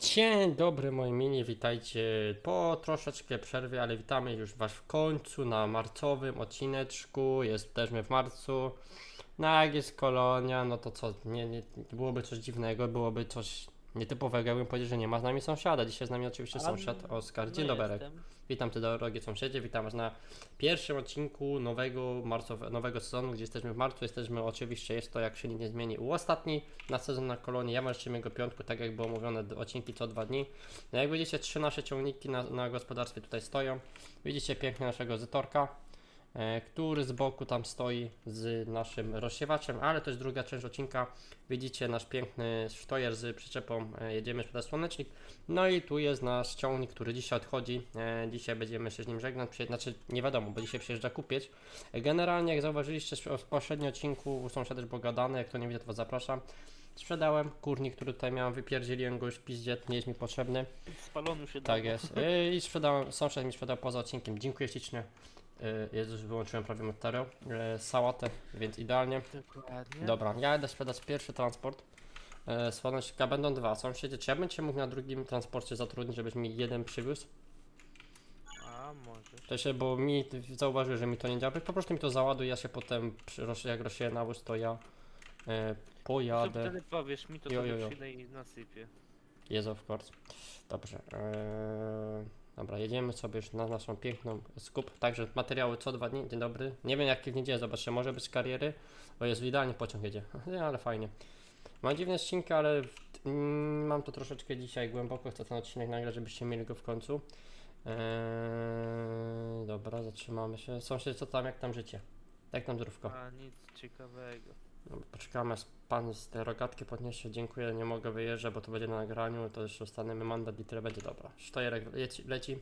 Dzień dobry moi mini, witajcie po troszeczkę przerwie, ale witamy już was w końcu na marcowym odcineczku, jesteśmy w marcu, no jak jest kolonia, no to co, nie, nie, byłoby coś dziwnego, byłoby coś nietypowego, jakbym powiedział, że nie ma z nami sąsiada, dzisiaj z nami oczywiście A, sąsiad Oskar, dzień no dobry. jestem. Witam Cię drogie sąsiedzie, witam Was na pierwszym odcinku nowego, marcowe, nowego sezonu, gdzie jesteśmy w marcu. Jesteśmy oczywiście, jest to jak się nic nie zmieni, u ostatni na sezon na kolonii. Ja mam go piątku, tak jak było mówione, odcinki co dwa dni. No jak widzicie, trzy nasze ciągniki na, na gospodarstwie tutaj stoją. Widzicie pięknie naszego Zetorka, który z boku tam stoi z naszym rozsiewaczem, ale to jest druga część odcinka. Widzicie nasz piękny sztojer z przyczepą, e, jedziemy sprzedać słonecznik. No i tu jest nasz ciągnik, który dzisiaj odchodzi. E, dzisiaj będziemy się z nim żegnać. Znaczy, nie wiadomo, bo dzisiaj przyjeżdża kupieć. E, generalnie, jak zauważyliście w poprzednim odcinku, u sąsiada już było gadane, jak to nie widzę, to was zapraszam. Sprzedałem kurnik, który tutaj miałem, wypierdzieliłem go już piździet, nie jest mi potrzebny. Spalony się Tak dawno. jest. E, I sprzedałem, sąsiad mi sprzedał poza odcinkiem. Dziękuję ślicznie. E, Jezus, wyłączyłem prawie materiał. E, sałatę, więc idealnie. Dokładnie. Dobra, ja idę sprzedać pierwszy transport. E, Słonecznika będą dwa. Sąsiedzie, czy ja bym cię mógł na drugim transporcie zatrudnić, żebyś mi jeden przywiózł? A może. To się, bo mi zauważył, że mi to nie działa. Po prostu mi to załaduj, ja się potem, przy, roz- jak rozsieję nawóz, to ja e, Co pojadę. wtedy powiesz mi, to Jo, sobie jo, jo. przyjdę i nasypię. Jest of course. Dobrze. E, dobra, jedziemy sobie już na naszą piękną skup. Także materiały co dwa dni. Dzień dobry. Nie wiem jakie w niedzielę, zobaczcie, może być z kariery, bo jest idealnie pociąg jedzie. Nie, ale fajnie. Mam dziwne ścinki, ale mm, mam to troszeczkę dzisiaj głęboko. Chcę ten odcinek nagrać, żebyście mieli go w końcu. Eee, dobra, zatrzymamy się. Sąsiad, co tam, jak tam życie? Jak tam zdrówko? A nic ciekawego. No, Poczekamy, aż pan z tej rogatki podniesie. Dziękuję, nie mogę wyjeżdżać, bo to będzie na nagraniu. To już dostaniemy mandat i tyle będzie dobra. Sztojerek leci. leci.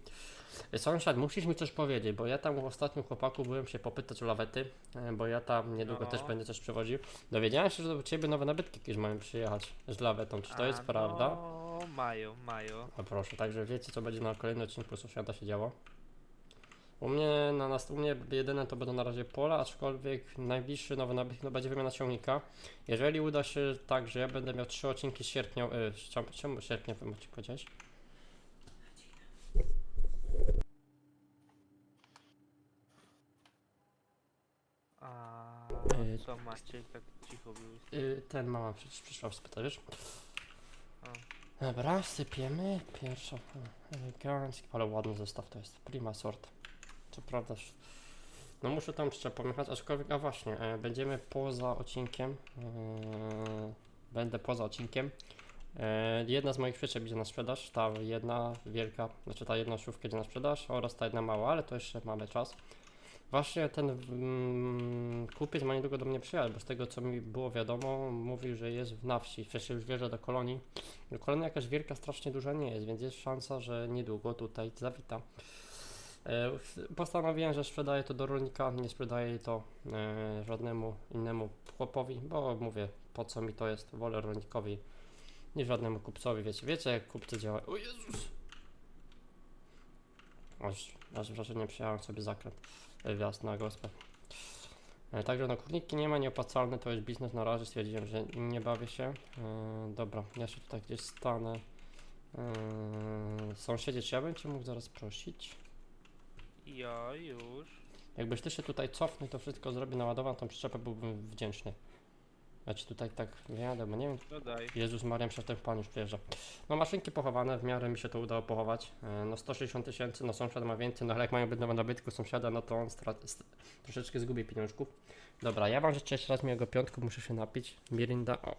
E, Sąsiad, musisz mi coś powiedzieć, bo ja tam u ostatnim chłopaku byłem się popytać o lawety, e, bo ja tam niedługo No. też będę coś przewoził. Dowiedziałem się, że do ciebie nowe nabytki jakieś mają przyjechać z lawetą. Czy to A, jest prawda? No, mają, mają. No proszę, także wiecie co będzie na kolejnym odcinku sąsiada się działo. U mnie na nas, u mnie jedyne to będą na razie pola, aczkolwiek najbliższy nowy nabytek no, będzie wymiana ciągnika. Jeżeli uda się tak, że ja będę miał trzy odcinki sierpnia, y, czemu, czemu sierpnia macie powiedzieć? A Y, co tak cicho? Y, ten mama przecież przyszła spytać, wiesz? Dobra, sypiemy. Pierwsza, elegancki, ale ładny zestaw to jest, prima sort. Co prawda, no muszę tam jeszcze pojechać, aczkolwiek, a właśnie, e, będziemy poza odcinkiem. E, będę poza odcinkiem. E, jedna z moich przyczep idzie na sprzedaż, ta jedna wielka, znaczy ta jedna szufka idzie na sprzedaż oraz ta jedna mała, ale to jeszcze mamy czas. Właśnie ten mm, kupiec ma niedługo do mnie przyjechać, bo z tego co mi było wiadomo, mówił, że jest na wsi, wcześniej już wjeżdża do kolonii. Kolonia jakaś wielka, strasznie duża nie jest, więc jest szansa, że niedługo tutaj zawita. E, Postanowiłem, że sprzedaję to do rolnika, nie sprzedaję to e, żadnemu innemu chłopowi, bo mówię, po co mi to jest, wolę rolnikowi niż żadnemu kupcowi, wiecie, wiecie jak kupcy działają. O Jezus! Aż, aż wrażenie przyjechałem sobie zakręt, e, wjazd na gospę. Także no kurniki nie ma, nieopłacalne, to jest biznes na razie, stwierdziłem, że nie bawię się. Dobra, ja się tutaj gdzieś stanę. E, sąsiedzie, czy ja bym Cię mógł zaraz prosić? Ja już. Jakbyś Ty się tutaj cofnął, to wszystko zrobię, naładował tą przyczepę, byłbym wdzięczny. Ja Ci tutaj tak wyjadę, bo nie wiem, Dodaj. Jezus Maria, przecież ten Pan już przyjeżdża. No maszynki pochowane, w miarę mi się to udało pochować. E, No 160 tysięcy, no sąsiad ma więcej, no ale jak mają być nowe nabytku sąsiada, no to on troszeczkę zgubi pieniążków. Dobra, ja wam życzę jeszcze raz miłego piątku, muszę się napić. Mirinda, o.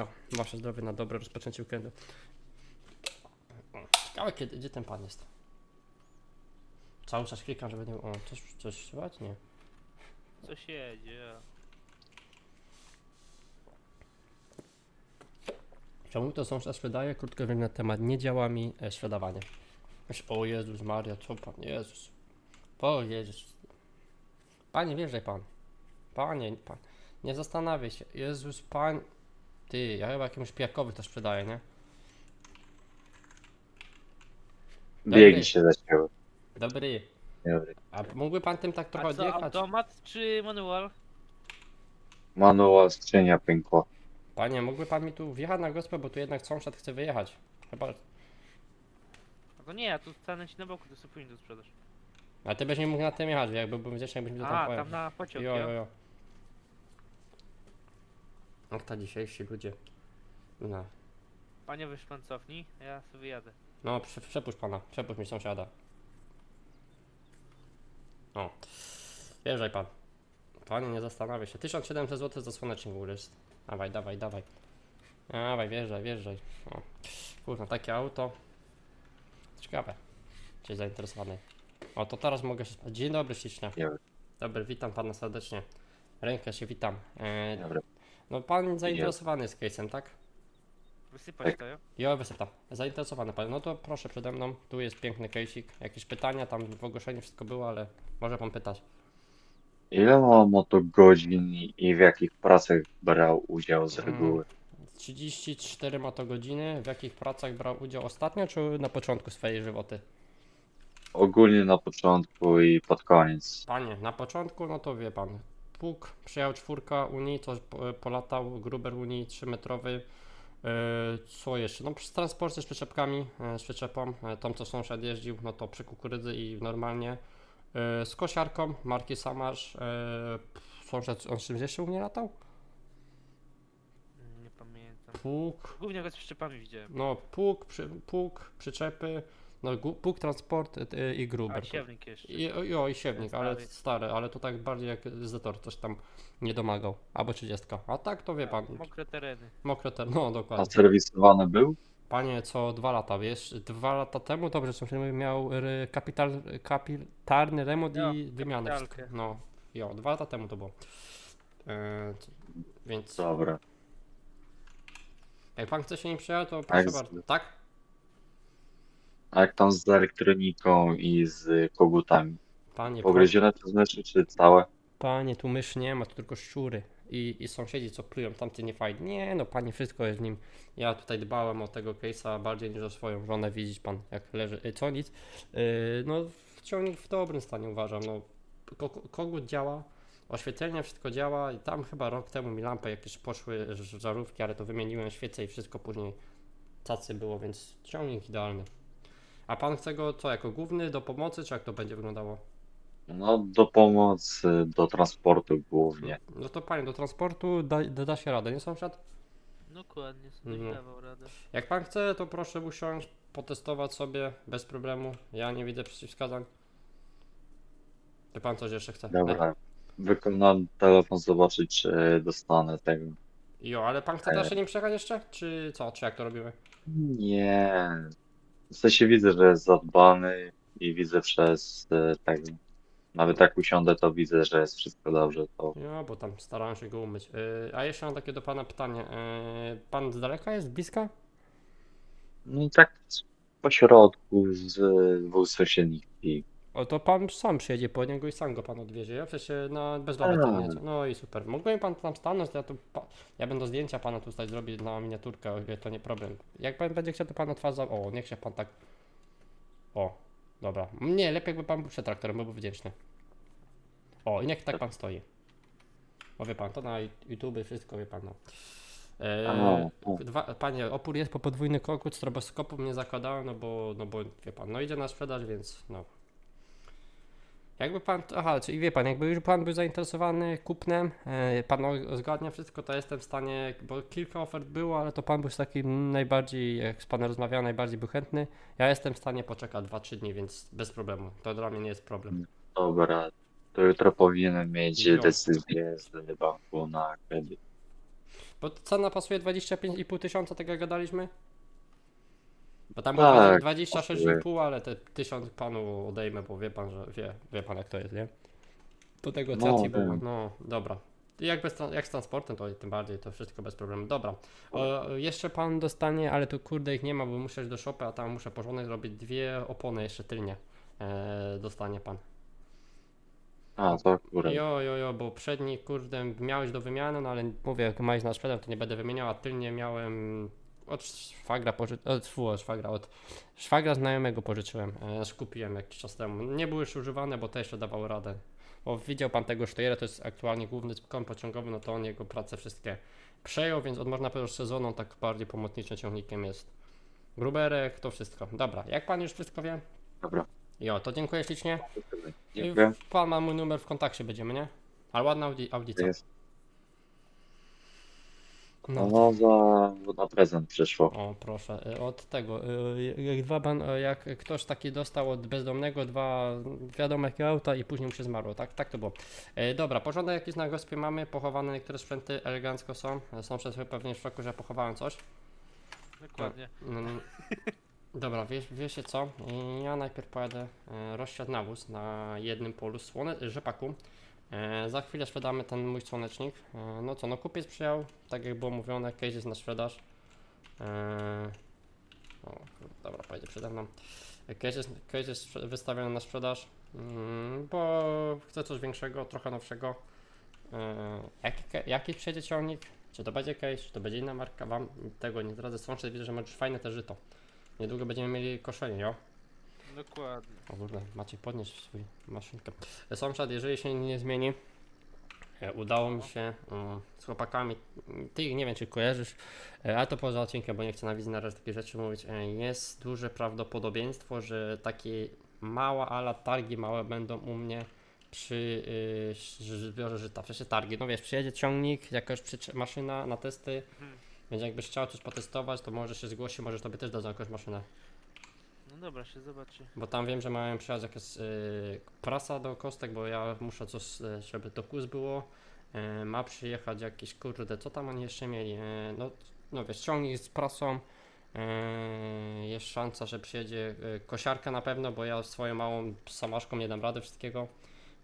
O, wasze zdrowie na dobre rozpoczęcie weekendu. Ciekawe kiedy, gdzie ten Pan jest? Cały czas klikam, żeby nie... O, coś, coś słychać? Nie. Co się jedzie? Czemu to sąsiad sprzedaje? Krótko wiem na temat. Nie działa mi e, sprzedawanie. O Jezus Maria, co pan? Jezus. O Jezus. Panie, wierzaj pan. Panie, pan. Nie zastanawiaj się. Jezus, pan. Ty, ja chyba jakiemuś pijakowi to sprzedaję, nie? Biegi się zacięły. Dobry. Dobry. A mógłby pan tym tak trochę A co, odjechać? automat czy manual? Manual skrzynia pękła. Panie, mógłby pan mi tu wjechać na gospę, bo tu jednak sąsiad chce wyjechać. Chyba, No to nie, ja tu stanę ci na boku, to sobie później to sprzedasz. a ty byś nie mógł na tym jechać, jakby byłem wdzięczny, jakbyś mi to tam A, pojechał. tam na pociąg, Jo, jo? jo, jo. Jak ta dzisiejsi ludzie. No, Panie weź pan cofnij, a ja sobie jadę. no prze, przepuść pana, przepuść mi sąsiada. O, wjeżdżaj pan. Panie, nie zastanawiaj się. 1700 zł za słonecznik w ogóle jest. Dawaj, dawaj, dawaj. Dawaj, wjeżdżaj, wjeżdżaj. O, takie auto. Ciekawe. Cię zainteresowany. O, to teraz mogę się... spać. Dzień dobry, ślicznie. Dobry. Dobry, witam pana serdecznie. Rękę się witam. E, Dobra. no pan zainteresowany jest case'em, tak? Wysypać to, jo? Zainteresowany pan. No to proszę przede mną. Tu jest piękny case'ik. Jakieś pytania, tam w ogłoszeniu wszystko było, ale może pan pytać. Ile ma motogodzin i w jakich pracach brał udział z Mm. reguły? 34 motogodziny. W jakich pracach brał udział ostatnio, czy na początku swojej żywoty? Ogólnie na początku i pod koniec. Panie, na początku, no to wie pan. Pług, przyjechał czwórka Unii, coś po- polatał, gruber Unii, 3-metrowy. Yy, co jeszcze? No przy transporcie z przyczepkami, yy, z przyczepą, yy, tą co sąsiad jeździł, no to przy kukurydzy i normalnie. Z kosiarką, marki Samarz. Sąsiad, on z czymś jeszcze u mnie latał? Mm, Nie pamiętam. Pług, Głównie go z przyczepami widziałem. no pług, przy, pług przyczepy, no pług, transport yy, i A gruber. siewnik jeszcze. I, o, i, i siewnik, ale Stary. stary, ale to tak bardziej jak Zetor coś tam nie domagał. Albo 30. A tak to wie pan, Mokre tereny. mokre te, no A dokładnie. serwisowany był? Panie, co dwa lata, wiesz, dwa lata temu, dobrze, sąsiad miał y, kapital, kapitalny remont Jo, i wymianę. No, jo, dwa lata temu to było. E, więc Dobra. jak pan chce się nim przejechać, to proszę z- bardzo. Tak? A jak tam z elektroniką i z kogutami? Panie, Pogryzione to znaczy, czy całe? Panie, tu mysz nie ma, tu tylko szczury. I, I sąsiedzi, co plują, tamty nie fajnie. Nie, no panie, wszystko jest w nim. Ja tutaj dbałem o tego case'a bardziej niż o swoją żonę. Widzieć pan, jak leży. Y, Co nic. Yy, no, ciągnik w dobrym stanie uważam. No, ko ko- kogut działa, oświetlenie wszystko działa. I tam chyba rok temu mi lampy jakieś poszły, ż- żarówki, ale to wymieniłem świece i wszystko później cacy było, więc ciągnik idealny. A pan chce go co, jako główny do pomocy, czy jak to będzie wyglądało? No, do pomocy, do transportu głównie. No to panie, do transportu da, da, da się radę, nie sąsiad? Dokładnie, sobie No. dawał radę. Jak pan chce, to proszę usiąść, potestować sobie bez problemu. Ja nie widzę przeciwwskazań. Czy pan coś jeszcze chce? Dobra. Wykonam telefon, zobaczyć, czy dostanę tego. Jo, ale pan chce E. dalej nim przejechać jeszcze? Czy co? Czy jak to robimy? Nie. W sensie widzę, że jest zadbany i widzę przez e, tego. Nawet jak usiądę, to widzę, że jest wszystko dobrze. To Jo, bo tam starałem się go umyć. Yy, a jeszcze mam takie do pana pytanie. Yy, pan z daleka jest? Bliska? no tak po środku z dwóch sąsiednich. O, to pan sam przyjedzie po niego i sam go pan odwiezie. Ja przecież na nie jedzie. No i super. Mógłby pan tam stanąć, ja tu pa... ja będę zdjęcia pana tutaj zrobić na miniaturkę, o ile to nie problem. Jak pan będzie chciał, to pan otwarza. O, niech się pan tak. O, dobra. Nie, lepiej jakby pan był przed traktorem, byłby wdzięczny. O, i niech tak pan stoi. Bo wie pan, to na YouTube wszystko wie pan. No. Eee, dwa, panie, opór jest po podwójny kokut, stroboskopu nie zakładałem, no bo, no bo wie pan, no idzie na sprzedaż, więc no. Jakby pan, aha, czyli wie pan, jakby już pan był zainteresowany kupnem, e, pan zgadnia wszystko, to jestem w stanie, bo kilka ofert było, ale to pan był z takim najbardziej, jak z panem rozmawiał, najbardziej był chętny. Ja jestem w stanie poczekać 2-3 dni, więc bez problemu. To dla mnie nie jest problem. Dobra, to jutro powinienem mieć decyzję z banku na kredyt. Bo cena pasuje 25,5 tysiąca, tak jak gadaliśmy? Bo tam Tak, 26,5, ale te 1000 panu odejmę, bo wie pan, że wie, wie pan jak to jest, nie? Do tego No, wiem. no dobra. Jak, bez, jak z transportem, to tym bardziej, to wszystko bez problemu. Dobra, o, jeszcze pan dostanie, ale tu kurde ich nie ma, bo muszę iść do shopy, a tam muszę porządek zrobić dwie opony jeszcze tylnie. E, dostanie pan. A, to akurat. Jo, jo, jo, bo przedni, kurde, miałeś do wymiany, no ale mówię, jak masz na sprzedaż, to nie będę wymieniał, a tylnie miałem od szwagra pożyczyłem, od, fu, od szwagra, od szwagra znajomego pożyczyłem, e, skupiłem jakiś czas temu. Nie były już używane, bo też dawał radę. Bo widział pan tego Steyra, to jest aktualnie główny kąt pociągowy, no to on jego prace wszystkie przejął, więc od można powiedzieć sezoną tak bardziej pomocniczym ciągnikiem jest. Gruberek, to wszystko. Dobra, jak pan już wszystko wie? Dobra. Jo, to dziękuję ślicznie. Dziękuję. I pan ma mój numer w kontakcie będziemy, nie? Ale ładna audi audica. Jest. No. No za na prezent przyszło. O, proszę, y, od tego, y, jak dwa ban, y, jak ktoś taki dostał od bezdomnego dwa wiadomo jakie auta i później mu się zmarło, tak, tak to było. Y, Dobra, porządek jakiś na gospie mamy, pochowane niektóre sprzęty elegancko są, są przez pewnie w szoku, że pochowałem coś. Dokładnie. Mm, Dobra, wiesz, wiecie co? Y, Ja najpierw pojadę e, rozsiać nawóz na jednym polu słone, rzepaku. E, za chwilę sprzedamy ten mój słonecznik. E, no co, no kupiec przyjął, tak jak było mówione, case jest na sprzedaż. E, o, dobra, pojedzie przede mną. Case jest, case jest wystawiony na sprzedaż, mm, bo chcę coś większego, trochę nowszego. Jaki, jaki przyjedzie ciągnik? Czy to będzie case, czy to będzie inna marka? Wam tego nie zdradzę. Sąsiad widzę, że masz fajne te żyto. Niedługo będziemy mieli koszenie, jo? Dokładnie. O kurde, macie podnieść swój maszynkę. E, Sąsiad, jeżeli się nie zmieni, e, udało mi się mm, z chłopakami, ty ich nie wiem czy kojarzysz, e, ale to poza odcinkiem, bo nie chcę na wizji na razie takie rzeczy mówić, jest duże prawdopodobieństwo, że takie mała ala targi małe będą u mnie przy zbiorze żyta, w targi, no wiesz, przyjedzie ciągnik, jakaś maszyna na testy, Mhm. więc jakbyś chciał coś potestować, to może się zgłosi, może tobie też dadzą jakąś maszynę. Dobra, się zobaczy. Bo tam wiem, że mają przyjechać jakaś y, prasa do kostek, bo ja muszę coś, y, żeby to kus było. Y, ma przyjechać jakiś kurde, co tam oni jeszcze mieli? Y, no, no wiesz, ciągnik z prasą. Y, jest szansa, że przyjedzie y, kosiarka na pewno, bo ja swoją małą samaszką nie dam rady wszystkiego.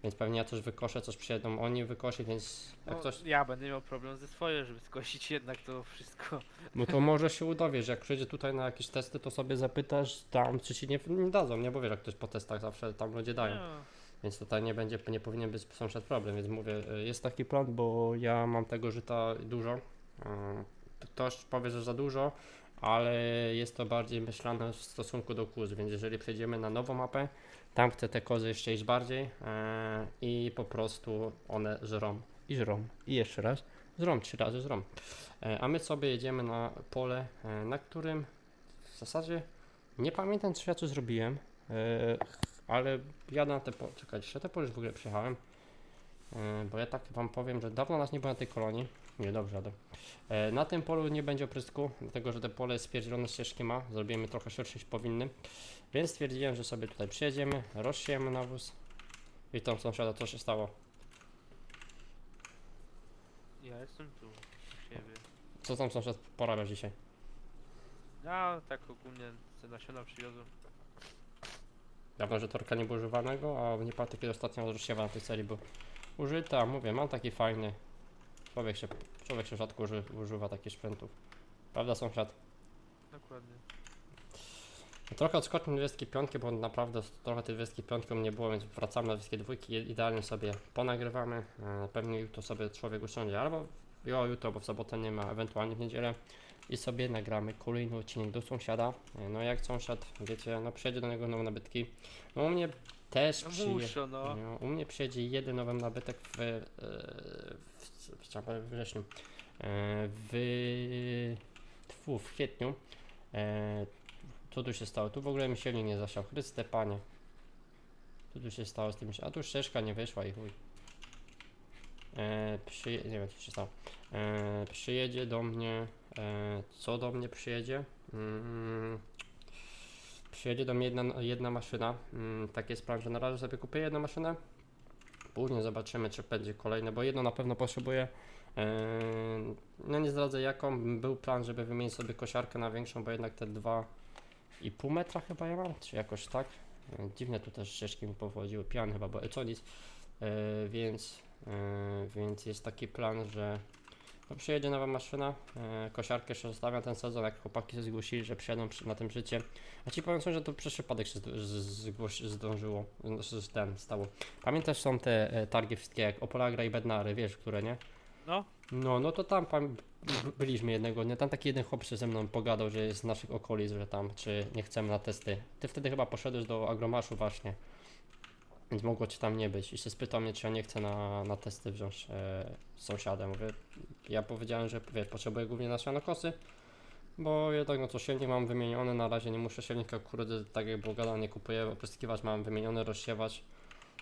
Więc pewnie ja coś wykoszę, coś przyjedą oni wykosi, więc jak No, coś. Ja będę miał problem ze swoje, żeby skosić jednak to wszystko. No to może się uda, wiesz, jak przyjdzie tutaj na jakieś testy, to sobie zapytasz tam, czy ci nie, nie dadzą, nie? Bo wiesz, jak ktoś po testach zawsze tam ludzie dają. No, Więc tutaj nie będzie, nie powinien być sąsiad problem, więc mówię, y, jest taki plan, bo ja mam tego żyta dużo. Y, Ktoś powie, że za dużo, ale jest to bardziej myślane w stosunku do kóz, więc jeżeli przejdziemy na nową mapę, tam chcę te kozy jeszcze iść bardziej y, i po prostu one żrą. I żrą. I jeszcze raz. Żrą, trzy razy żrą. Y, A my sobie jedziemy na pole, y, na którym w zasadzie nie pamiętam, czy ja coś zrobiłem, ale ja na te pole, czekajcie, te pole już w ogóle przyjechałem, e, bo ja tak wam powiem, że dawno nas nie było na tej kolonii, nie dobrze, jadę. E, Na tym polu nie będzie oprysku, dlatego że te pole spierdzielone ścieżki ma, zrobimy trochę szersze niż powinny, więc stwierdziłem, że sobie tutaj przyjedziemy, rozsiejemy nawóz. Witam sąsiada, co się stało? ja jestem tu u siebie. Co tam sąsiad porabiasz dzisiaj? Ja tak ogólnie te nasiona przywiozłem. Dawno, że torka nie było używanego, a nie pamiętam kiedy ostatnio rozsiewa na tej serii był użyta, mówię, mam taki fajny. Człowiek się, człowiek się rzadko uży, używa takich sprzętów. Prawda sąsiad? Dokładnie. Trochę odskoczmy na 25, bo naprawdę trochę tej 25 nie było, więc wracamy na 22, idealnie sobie ponagrywamy. E, Pewnie jutro sobie człowiek usiądzie, albo jo, jutro, bo w sobotę nie ma, ewentualnie w niedzielę. I sobie nagramy kolejny odcinek do sąsiada. E, No jak sąsiad, wiecie, no przyjedzie do niego nowe nabytki. No u mnie też No no. No, u mnie przyjedzie jeden nowy nabytek w, e, w, w, powiedzieć wrześniu. E, W, tfu, w kwietniu. E, Co tu się stało? Tu w ogóle mi silnik nie zasiał. Chryste panie. Co tu się stało z tym? A tu ścieżka nie wyszła i chuj. E, przyje... Nie wiem co się stało. E, przyjedzie do mnie. E, co do mnie przyjedzie? Mm, przyjedzie do mnie jedna, jedna maszyna. Tak jest plan, że na razie sobie kupię jedną maszynę. Później zobaczymy, czy będzie kolejne, bo jedno na pewno potrzebuję. Eee, No nie zdradzę jaką. Był plan, żeby wymienić sobie kosiarkę na większą, bo jednak te 2,5 metra chyba ja mam, czy jakoś tak. Eee, Dziwne tu też ścieżki mi powodziły, pian chyba, bo nic. Eee, Więc, więc jest taki plan, że no przyjedzie nowa maszyna, eee, kosiarkę jeszcze zostawiam ten sezon, jak chłopaki się zgłosili, że przyjadą przy, na tym życie. A ci powiem, że to przez przypadek się z- zdążyło, z- z- ten stało. Pamiętasz są te e, targi wszystkie jak Opolagra i Bednary, wiesz, które nie? No, No, no to tam b- byliśmy jednego dnia. Tam taki jeden chłop się ze mną pogadał, że jest z naszych okolic, że tam, czy nie chcemy na testy. Ty wtedy chyba poszedłeś do Agromaszu właśnie. Więc mogło cię tam nie być. I się spytał mnie, czy ja nie chcę na, na testy wziąć e, sąsiada. Mówię, ja powiedziałem, że wiesz, potrzebuję głównie nasionokosy, bo jednak no to silnik mam wymieniony, na razie nie muszę silnika, kurde, tak jak było nie kupuję, opryskiwacz mam wymieniony, rozsiewacz.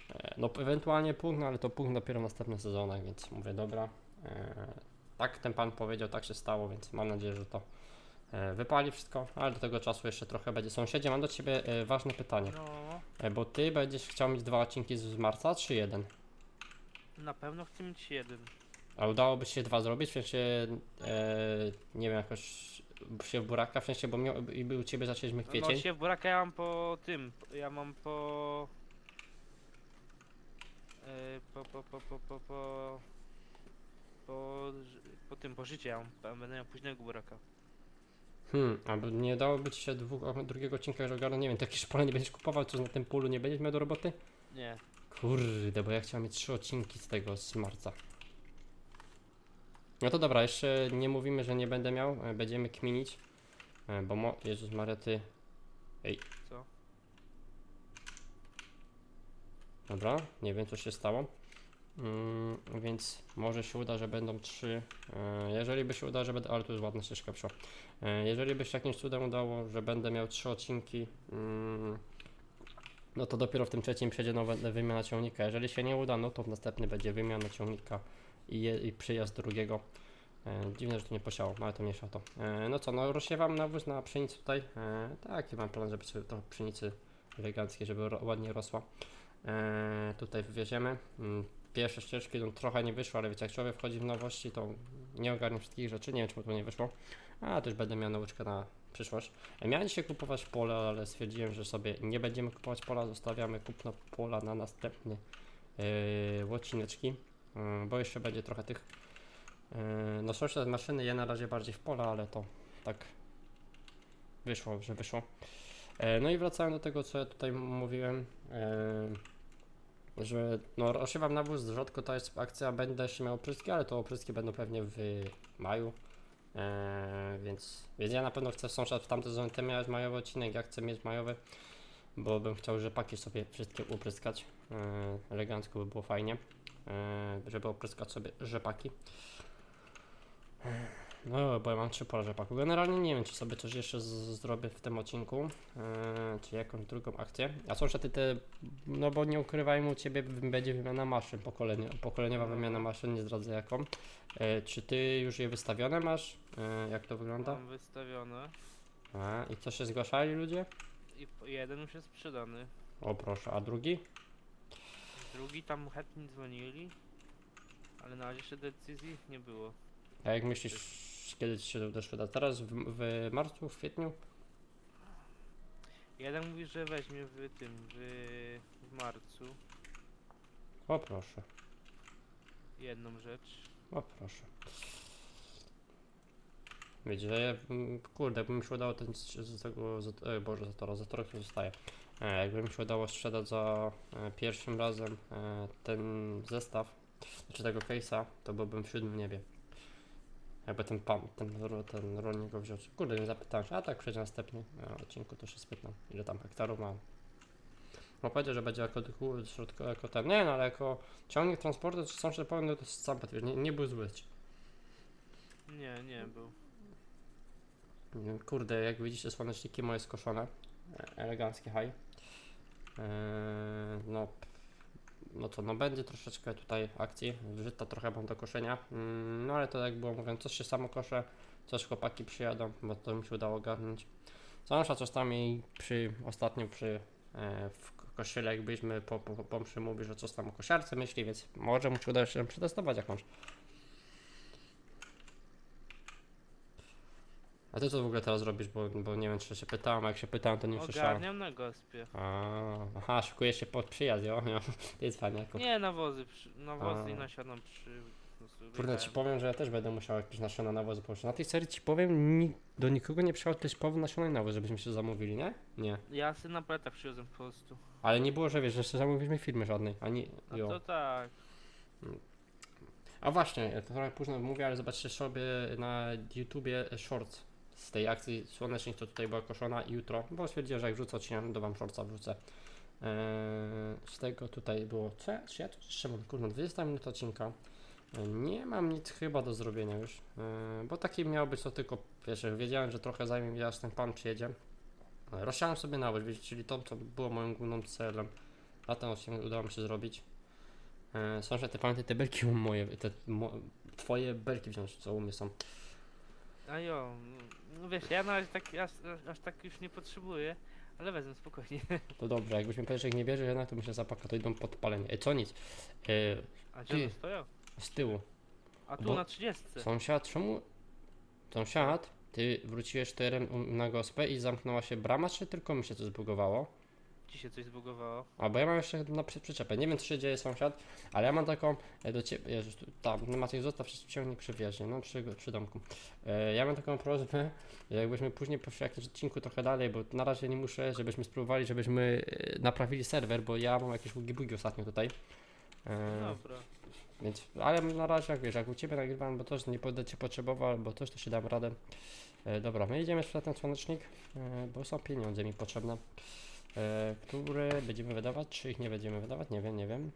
E, no ewentualnie punkt, no ale to punkt dopiero w następnych sezonach, więc mówię, dobra. E, tak ten pan powiedział, tak się stało, więc mam nadzieję, że to wypali wszystko, ale do tego czasu jeszcze trochę będzie. Sąsiedzie, mam do ciebie e, ważne pytanie. No, E, Bo ty będziesz chciał mieć dwa odcinki z marca, czy jeden? na pewno chcę mieć jeden. A udałoby się dwa zrobić? W sensie, e, nie wiem, jakoś się w buraka, w sensie, bo miał, i był u ciebie zaczęliśmy No kwiecień. się w buraka ja mam po tym, ja mam po... e, Po, po, po, po, po, po... Po, ży- po tym, po życie ja mam, będę miał późnego buraka. Hmm, albo nie dałoby ci się dwóch, drugiego odcinka, że ogarnę, nie wiem, takie szpole nie będziesz kupował, co na tym polu nie będziesz miał do roboty? Nie, Kurde, bo ja chciałem mieć trzy odcinki z tego, z marca. No to dobra, jeszcze nie mówimy, że nie będę miał, e, będziemy kminić, e, bo mo... Jezus Maria, ty... Ej. Co? Dobra, nie wiem co się stało. Mm, więc może się uda, że będą trzy. E, jeżeli by się udało, że będę. Ale tu jest ładna ścieżka pszła. E, jeżeli by się jakimś cudem udało, że będę miał trzy odcinki, mm, no to dopiero w tym trzecim przejdzie nowa wymiana ciągnika. Jeżeli się nie uda, no to w następny będzie wymiana ciągnika i, je, i przyjazd drugiego. E, dziwne, że tu nie posiało, ale to mniejsza to. No co, no rozsiewam nawóz na pszenicę tutaj. Taki mam plan, żeby sobie trochę pszenicy eleganckiej, żeby ro, ładnie rosła. Tutaj wywieziemy. Mm, Pierwsze ścieżki no, trochę nie wyszło, ale wiecie, jak człowiek wchodzi w nowości, to nie ogarnie wszystkich rzeczy. Nie wiem, czemu to nie wyszło. A też będę miał nauczkę na przyszłość. E, Miałem dzisiaj kupować pole, ale stwierdziłem, że sobie nie będziemy kupować pola, zostawiamy kupno pola na następny yy, odcineczki, yy, bo jeszcze będzie trochę tych. Yy, no sąsiad maszyny je na razie bardziej w pola, ale to tak wyszło, że wyszło. E, No i wracając do tego, co ja tutaj mówiłem, e, że no osiewam nawóz, rzadko to jest akcja, będę jeszcze miał opryski, ale to opryski będą pewnie w maju, e, więc, więc ja na pewno chcę sąsiad w tamtym sezonie, miałeś majowy odcinek, ja chcę mieć majowy, bo bym chciał rzepaki sobie wszystkie upryskać, e, elegancko by było fajnie, e, żeby opryskać sobie rzepaki. No, bo ja mam trzy pola rzepaku. Generalnie nie wiem, czy sobie coś jeszcze zrobię w tym odcinku, e, czy jakąś drugą akcję. A są jeszcze ty te, no bo nie ukrywajmy, u Ciebie będzie wymiana maszyn, pokolenie, pokoleniowa wymiana maszyn, nie zdradzę jaką. E, czy Ty już je wystawione masz? E, jak to wygląda? mam wystawione A, I co się zgłaszali ludzie? i jeden już jest sprzedany. O proszę, a drugi? Drugi tam chętni dzwonili, ale na razie jeszcze decyzji nie było. A jak myślisz, kiedy Ci się uda sprzedać? Teraz w, w marcu, w kwietniu? Jeden mówi, że weźmie w tym, w, w marcu O proszę, jedną rzecz. o proszę. Wiecie, że ja, mm, kurde, jakby mi się udało ten z, z tego, z, e, Boże, Zatora, Zatora który zostaje. E, jakby mi się udało sprzedać za e, pierwszym razem e, ten zestaw, znaczy tego case'a, to byłbym w siódmym niebie. Jakby ten pan, ten, ten rolnik go wziął. Kurde, nie zapytałem się, a tak przejdzie następny e, odcinku, to się spytam, ile tam hektarów mam. No powiedział, że będzie jako, środko, jako ten, nie no, ale jako ciągnik transportu, czy sąsiad powiem, no to sam wiesz, nie, nie był zły. Nie, nie był. Kurde, jak widzicie, słoneczniki moje skoszone. E, Eleganckie haj. Eee, no, no to no będzie troszeczkę tutaj akcji. Żyta trochę mam do koszenia. Mm, no ale to jak było mówiłem, coś się samo koszę, coś chłopaki przyjadą, bo to mi się udało ogarnąć. Sąsiad czasami przy, ostatnio przy e, w kościele, jak byliśmy po, po, po mówi, że coś tam o kosiarce myśli, więc może mu się uda się przetestować jakąś. A ty co w ogóle teraz robisz, bo, bo nie wiem czy się pytałem, a jak się pytałem to nie usłyszałem. Ogarniam na gospie. A, Aha, szykuje się pod przyjazd, jo? jo. To jest Nie, nawozy, przy, nawozy i A. nasiona przy... prostu Kurde, ci wyjechałem. powiem, że ja też będę musiał jakieś nasiona nawozu położyć. Na tej serii ci powiem, ni do nikogo nie przyszedł też powód nasiona i nawóz, żebyśmy się zamówili, nie? Nie. Ja sobie na pletach przywiozłem po prostu. Ale nie było, że wiesz, że jeszcze zamówiliśmy firmy żadnej, ani No jo. to tak. A właśnie, to trochę późno mówię, ale zobaczcie sobie na YouTubie shorts z tej akcji słonecznej, co tutaj była koszona i jutro, bo stwierdziłem, że jak wrzucę odcinek, to wam shortsa wrzucę. z tego tutaj było. Czy ja tu jeszcze mam? Kurno, 20 minut odcinka. E, Nie mam nic chyba do zrobienia już, e, bo taki miał być to tylko, wiesz, wiedziałem, że trochę zajmie mi aż ten pan przyjedzie. Rozsiałem sobie na wiecie, czyli to, co było moim głównym celem. A ten odcinek udało mi się zrobić. E, Sąsiad, ty pamiętaj te belki moje, te mo, twoje belki wziąć, co u mnie są. A jo, no wiesz, ja na razie tak, aż, aż tak już nie potrzebuję, ale wezmę spokojnie. To dobrze, jakbyś mi powiedział, że ich nie bierze jednak, to myślę zapaka, to idą pod palenie. E, co nic, e, A gdzie Ty. one stoją? z tyłu. A tu Bo- na 30. Sąsiad, czemu? Sąsiad, ty wróciłeś terem u- na gospę i zamknęła się brama, czy tylko mi się to zbugowało? Ci się coś zbugowało. A bo ja mam jeszcze na przy- przyczepę. Nie wiem, co się dzieje, sąsiad, ale ja mam taką e, do ciebie. Jezus, tu- tam, no Maciek, zostaw przy ciągnik przy wjeździe, no przy, przy domku. E, ja mam taką prośbę, jakbyśmy później po jakimś odcinku trochę dalej, bo na razie nie muszę, żebyśmy spróbowali, żebyśmy e, naprawili serwer, bo ja mam jakieś bugi bugi ostatnio tutaj. E, Dobra. Więc, ale na razie jak wiesz, jak u Ciebie nagrywam, bo też nie będę Cię potrzebował, albo też to się dam radę. E, dobra, my idziemy sprzedać ten słonecznik, e, bo są pieniądze mi potrzebne, e, które będziemy wydawać, czy ich nie będziemy wydawać, nie wiem, nie wiem.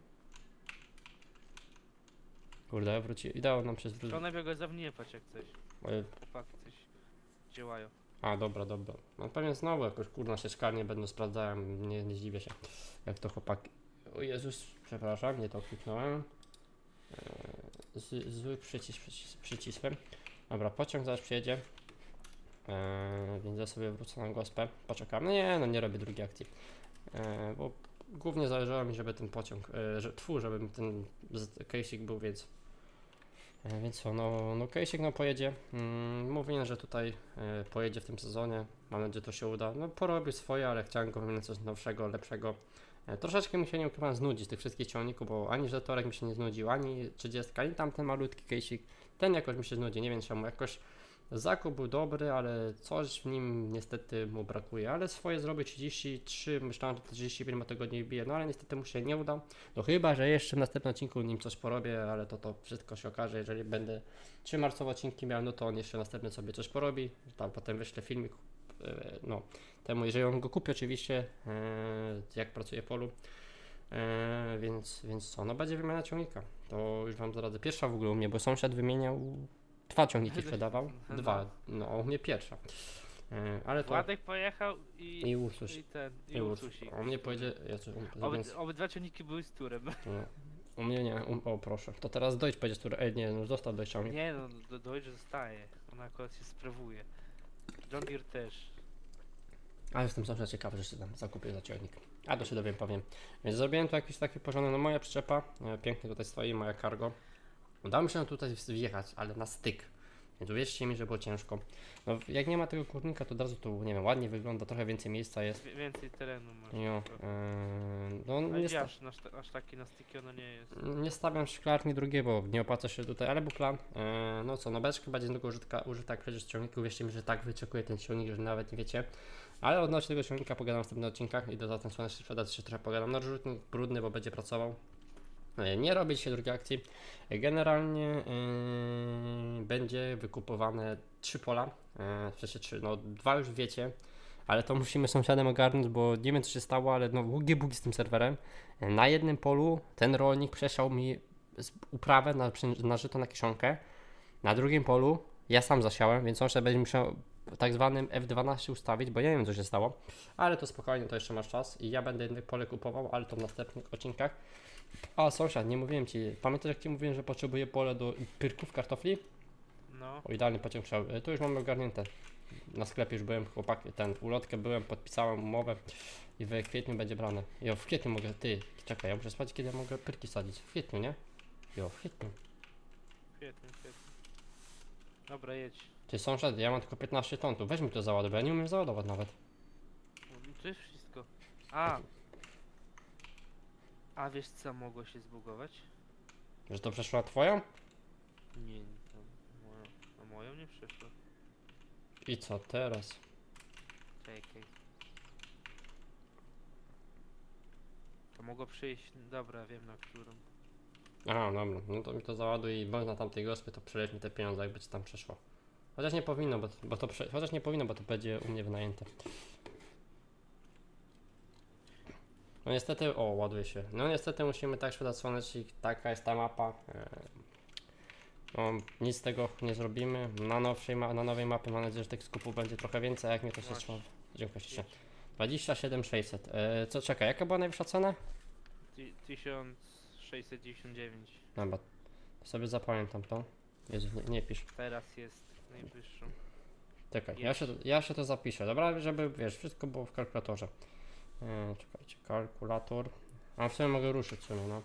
Kurde, wróci, udało nam się zwrócić. To najpierw go zawniepać jak coś. E, Chłopaki coś działają. A, dobra, dobra. No pewnie znowu jakoś kurna się szkarnie będą sprawdzałem, nie, nie zdziwię się, jak to chłopaki... O Jezus, przepraszam, nie to kliknąłem. Eee, z, zły przycisk, przycis, przyciskiem. Dobra, pociąg zaraz przyjedzie. Eee, więc ja sobie wrócę na gospę, poczekam. No nie, no nie robię drugiej akcji. Eee, bo głównie zależało mi, żeby ten pociąg, e, że, tfu, żeby ten case'ik był, więc... E, Więc co, no, no Kejsik no pojedzie. Mm, mówiłem, że tutaj e, pojedzie w tym sezonie. Mam nadzieję, że to się uda. No porobił swoje, ale chciałem go wymienić coś nowszego, lepszego. E, troszeczkę mi się nie ukrywam znudzi z tych wszystkich ciągników, bo ani Żetorek mi się nie znudził, ani 30, ani tamten malutki Kejsik. Ten jakoś mi się znudzi, nie wiem czemu. Jakoś zakup był dobry, ale coś w nim niestety mu brakuje. Ale swoje zrobię 33, myślałem, że 35 ma tygodni bije, no ale niestety mu się nie uda. No chyba, że jeszcze w następnym odcinku nim coś porobię, ale to to wszystko się okaże, jeżeli będę trzy marcowe odcinki miał, no to on jeszcze następny sobie coś porobi, tam potem wyślę filmik, e, no temu, jeżeli on go kupi oczywiście, e, jak pracuje polu, e, więc, więc co, no będzie wymiana ciągnika, to już wam zdradzę, pierwsza w ogóle u mnie, bo sąsiad wymieniał, dwa ciągniki sprzedawał, No. dwa, no u mnie pierwsza, e, ale to Władek pojechał i, i Ursus, i ten, i, i Ursus, Ursusik. on mnie pojedzie, ja Oby, więc, obydwa ciągniki były z turem. no, u mnie nie, u, o proszę, to teraz Deutsch będzie, który, ej nie, no został Deutsch ciągnik. Nie no, do zostaje. Ona akurat się sprawuje. John Deere też. Ale jestem zawsze ciekawy, że się tam zakupię za ciągnik. A to się dowiem, powiem. Więc zrobiłem tu jakiś taki porządek, no moja przyczepa, e, pięknie tutaj stoi, moja cargo. Udało mi się tutaj wjechać, ale na styk. Więc uwierzcie mi, że było ciężko. No jak nie ma tego kurnika, to od razu tu, nie wiem, ładnie wygląda, trochę więcej miejsca jest. Wie- Więcej terenu masz. Jo, e, no nie, sta- aż, aż, aż taki na styki ono nie jest. nie stawiam szklarni drugiej, bo nie opłaca się tutaj, ale plan. E, no co, no beczka będzie tylko użytka, użyta jak przecież ciągniku, uwierzcie mi, że tak wyczekuję ten ciągnik, że nawet nie wiecie. Ale odnośnie tego ciągnika pogadam w następnych odcinkach i do za ten słoneczny sprzedać się trochę pogadam. No rzutnik brudny, bo będzie pracował. E, Nie robi się drugiej akcji. Generalnie yy, będzie wykupowane trzy pola. E, w sensie trzy, no dwa już wiecie, ale to musimy sąsiadem ogarnąć, bo nie wiem co się stało, ale no bugi z tym serwerem. Na jednym polu ten rolnik przesiał mi uprawę na, na żyto na kiszonkę. Na drugim polu ja sam zasiałem, więc sąsiad będzie musiał tak zwanym F12 ustawić, bo ja nie wiem co się stało, ale to spokojnie, to jeszcze masz czas i ja będę jedno pole kupował, ale to w następnych odcinkach. A sąsiad, nie mówiłem ci, pamiętasz jak ci mówiłem, że potrzebuję pole do pyrków kartofli? No. O, idealny pociąg chciał. E, Tu już mamy ogarnięte. Na sklepie już byłem, chłopaki, ten, ulotkę byłem, podpisałem umowę i w kwietniu będzie brane. Jo, w kwietniu mogę, ty, czekaj, ja muszę sprawdzić kiedy ja mogę pyrki sadzić. W kwietniu, nie? Jo, w kwietniu. Świetnie, świetnie. Dobra, jedź. Ty sąsiad, ja mam tylko 15 ton, tu weź mi to załaduj, bo ja nie umiem załadować nawet. No, To jest wszystko. A! A wiesz co mogło się zbugować? Że to przeszła twoją? Nie, no, moją, no moją nie przeszło. I co teraz? Czekaj. To mogło przyjść, dobra, wiem na którą. Aha, dobra, no to mi to załaduj i bądź na tamtej gospie, to przeleź mi te pieniądze, jakby ci tam przeszło. Chociaż nie powinno, bo, bo to prze, chociaż nie powinno, bo to będzie u mnie wynajęte. No niestety, o, ładuje się. No niestety musimy tak szkoda słonecznik, taka jest ta mapa. E, No, nic z tego nie zrobimy. Na, nowszej ma- na nowej mapie mam nadzieję, że tych skupów będzie trochę więcej, a jak nie to się trzyma. Dziękuję ślicznie. 27 600. E, co, czekaj, jaka była najwyższa cena? Ty- 1699. Dobra, sobie zapamiętam to. Jezu, nie, nie pisz. Teraz jest najwyższą. Czekaj, ja się, ja się to zapiszę, dobra? Żeby, wiesz, wszystko było w kalkulatorze. E, czekajcie, kalkulator. A w sumie mogę ruszyć w sumie, no.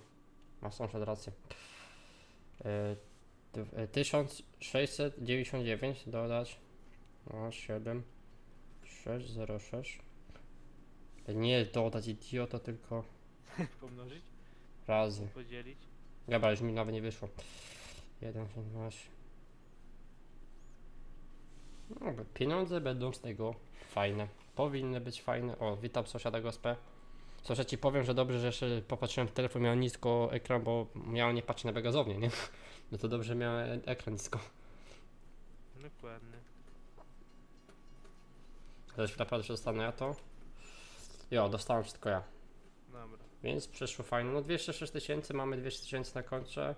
Ma sąsiad rację. E, dw- e, 1699 dodać no, 7 606 E, Nie dodać idiota, tylko Pomnożyć? razy. Podzielić? Dobra, już mi nawet nie wyszło. 1, 17. No, pieniądze będą z tego fajne. Powinny być fajne. O, witam sąsiada gospę. Sąsiad ci powiem, że dobrze, że jeszcze popatrzyłem w telefon, miał nisko ekran, bo miał nie patrzeć na begazownię, nie? No to dobrze miał ekran nisko. Dokładnie. Też naprawdę, że dostanę ja to. Jo, dostałem wszystko ja. Dobra. Więc przyszło fajnie. No 206 tysięcy, mamy 200 tysięcy na koncie.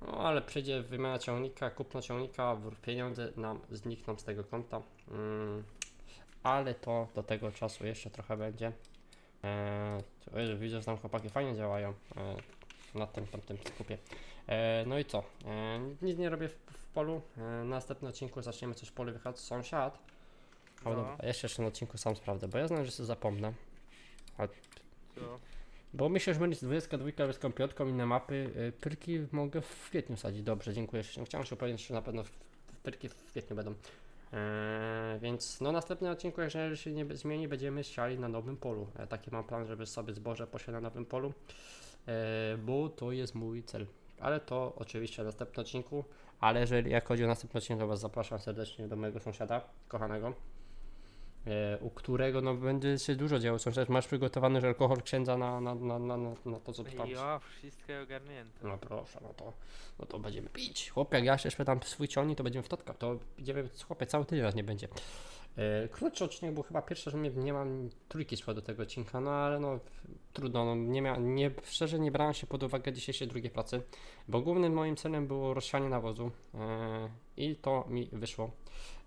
No ale przyjdzie wymiana ciągnika, kupno ciągnika, pieniądze nam znikną z tego konta. Mm, ale to do tego czasu jeszcze trochę będzie. Eee, widzę, że tam chłopaki fajnie działają e, na tym, tym, tym skupie. E, no i co? E, nic nie robię w, w polu. E, na następnym odcinku zaczniemy coś w polu wychać sąsiad. O, No, dobra, jeszcze jeszcze na odcinku sam sprawdzę, bo ja znam, że sobie zapomnę. co? Bo myślę, że będzie 22 z piątką inne mapy. Y, Pyrki mogę w kwietniu sadzić. Dobrze, dziękuję. Chciałem się upewnić, że na pewno w- w pyrki w kwietniu będą. Eee, więc no następnym odcinku, jeżeli się nie zmieni, będziemy siali na nowym polu. E, taki mam plan, żeby sobie zboże posiać na nowym polu, e, bo to jest mój cel. Ale to oczywiście w następnym odcinku. Ale jeżeli jak chodzi o następny odcinek, to Was zapraszam serdecznie do mojego sąsiada, kochanego u którego no, będzie się dużo działo. Sąsiad, masz przygotowany że alkohol księdza na, na, na, na, na, to, co tam Ja, wszystko ogarnięte. No proszę, no to, no to będziemy pić. Chłopie, jak ja się spytam swój ciągnik, to będziemy w totka. To idziemy, chłopie, cały tydzień nas nie będzie. E, krótszy odcinek był chyba pierwszy, że nie, nie mam trójki szła do tego odcinka, no ale no trudno, no, nie, mia, nie szczerze nie brałem się pod uwagę dzisiejszej drugiej pracy, bo głównym moim celem było rozsianie nawozu e, i to mi wyszło.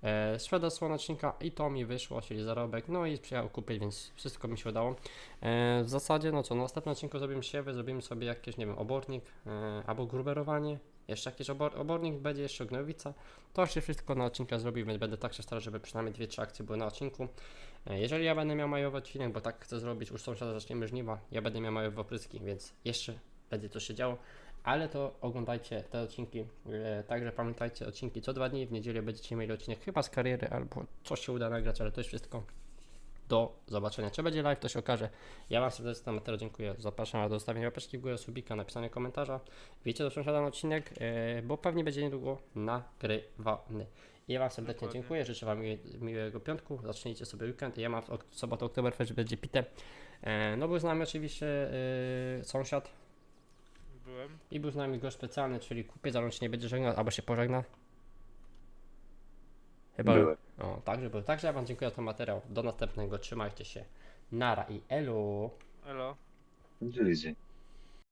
E, sprzedaż słonecznika i to mi wyszło, czyli zarobek, no i przyjechał kupić, więc wszystko mi się udało. E, w zasadzie, no co, na następnym odcinku zrobimy siewy, zrobimy sobie jakieś, nie wiem, obornik e, albo gruberowanie. Jeszcze jakiś obor, obornik będzie, jeszcze gnojowica. To się wszystko na odcinkach zrobi, więc będę tak się starał, żeby przynajmniej dwie, trzy akcje były na odcinku. E, jeżeli ja będę miał majowy odcinek, bo tak chcę zrobić, już sąsiada zaczniemy żniwa, ja będę miał majowe opryski, więc jeszcze będzie to się działo. Ale to oglądajcie te odcinki. E, także pamiętajcie, odcinki co dwa dni. W niedzielę będziecie mieli odcinek chyba z kariery, albo coś się uda nagrać, ale to jest wszystko do zobaczenia. Czy będzie live, to się okaże. Ja Wam serdecznie za materiał dziękuję. Zapraszam do zostawienia łapeczki w górę, subika, napisania komentarza. Wiecie do sąsiada na odcinek, e, bo pewnie będzie niedługo nagrywany. Ja Wam serdecznie Dokładnie. dziękuję. Życzę Wam miłe, miłego piątku. Zacznijcie sobie weekend. Ja mam w ok- sobotę Oktoberfest, będzie pite. E, no był z nami oczywiście e, sąsiad Byłem. i był z nami gość specjalny, czyli kupiec, ale on się nie będzie żegnał, albo się pożegna. Chyba. Były. O, także był. Także ja Wam dziękuję za ten materiał. Do następnego. Trzymajcie się. Nara i elu. Elo. Dzień.